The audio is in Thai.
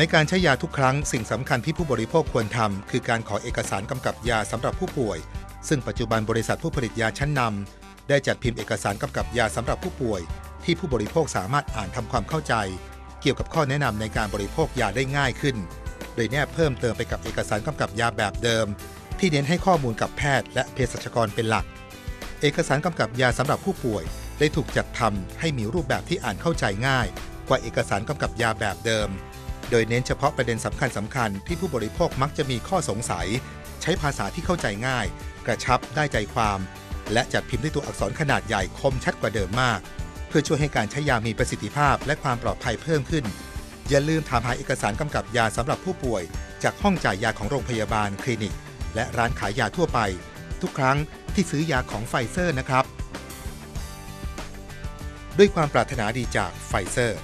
ในการใช้ยาทุกครั้งสิ่งสำคัญที่ผู้บริโภคควรทำคือการขอเอกสารกำกับยาสำหรับผู้ป่วย ซึ่งปัจจุบันบริษัทผู้ผลิตยาชั้นนำได้จัดพิมพ์เอกสารกำกับยาสำหรับผู้ป่วย ที่ผู้บริโภคสามารถอ่านทำความเข้าใจ เกี่ยวกับข้อแนะนำในการบริโภคยาได้ง่ายขึ้น โดยแนบเพิ่มเติมไปกับเอกสารกำกับยาแบบเดิม ที่เน้นให้ข้อมูลกับแพทย์ และเภสัชกรเป็นหลัก เอกสารกำกับยาสำหรับผู้ป่วย ได้ถูกจัดทำให้มีรูปแบบที่อ่านเข้าใจง่าย กว่าเอกสารกำกับยาแบบเดิม โดยเน้นเฉพาะประเด็นสำคัญสำคัญที่ผู้บริโภคมักจะมีข้อสงสัย ใช้ภาษาที่เข้าใจง่าย กระชับได้ใจความ และจัดพิมพ์ด้วยตัวอักษรขนาดใหญ่คมชัดกว่าเดิมมาก เพื่อช่วยให้การใช้ยามีประสิทธิภาพและความปลอดภัยเพิ่มขึ้น อย่าลืมถามหาเอกสารกำกับยาสำหรับผู้ป่วย จากห้องจ่ายยาของโรงพยาบาลคลินิก และร้านขายยาทั่วไป ทุกครั้งที่ซื้อยาของไฟเซอร์นะครับ ด้วยความปรารถนาดีจากไฟเซอร์